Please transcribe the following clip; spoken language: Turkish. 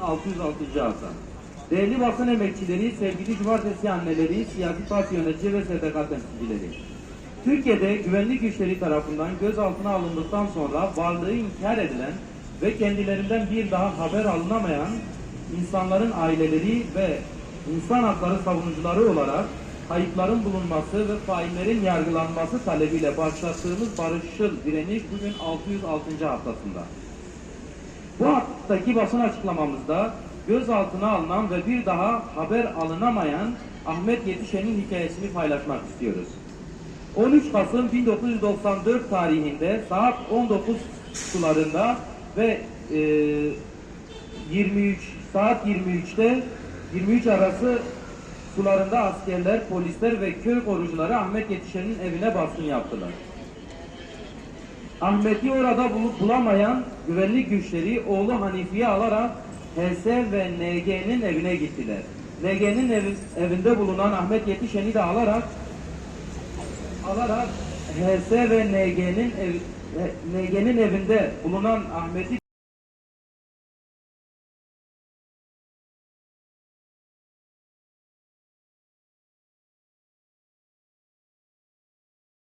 606. hafta. Değerli basın emekçileri, sevgili cumartesi anneleri, siyasi parti yönetici ve STK temsilcileri. Türkiye'de güvenlik güçleri tarafından gözaltına alındıktan sonra varlığı inkar edilen ve kendilerinden bir daha haber alınamayan insanların aileleri ve insan hakları savunucuları olarak kayıpların bulunması ve faillerin yargılanması talebiyle başlattığımız barışçıl direniş bugün 606. haftasında. Haftaki basın açıklamamızda gözaltına alınan ve bir daha haber alınamayan Ahmet Yetişen'in hikayesini paylaşmak istiyoruz. 13 Kasım 1994 tarihinde saat 19 sularında ve e, 23 saat 23'te 23 arası sularında askerler, polisler ve köy korucuları Ahmet Yetişen'in evine baskın yaptılar. Ahmet'i orada bulup bulamayan güvenlik güçleri oğlu Hanifi'yi alarak HS ve NG'nin evine gittiler. NG'nin evi- evinde bulunan Ahmet Yetişen'i de alarak alarak HS ve NG'nin ev, NG'nin evinde bulunan Ahmet'i